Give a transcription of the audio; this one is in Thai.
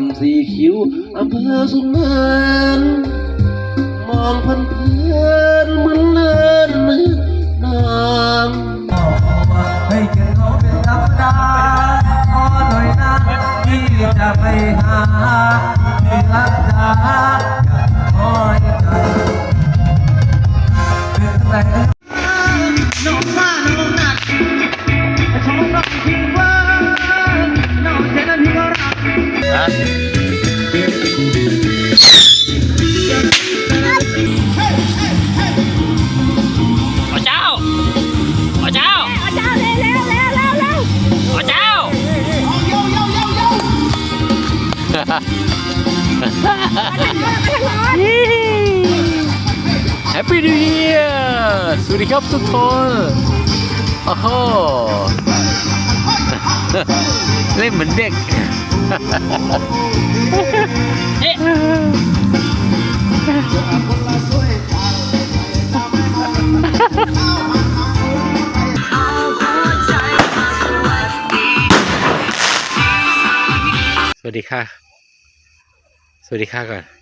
นสีคิ้วอำเภอสุนานมองพันเพลินเหมือนเลินนึกนางให้เจอเขาเป็นธรรมดาขอหน่อยนะที่จะไปหาที่รักษา พระเจ้าพระเจ้าเจ้าเร็วเร็วเร็วเร็วเร็วพระเจ้า แฮปปี้นิวเยียร์สวัสดีครับทุกคนโอ้โห เล่นเหมือนเด็ก สวัสดีค่ะ สวัสดีค่ะก่อน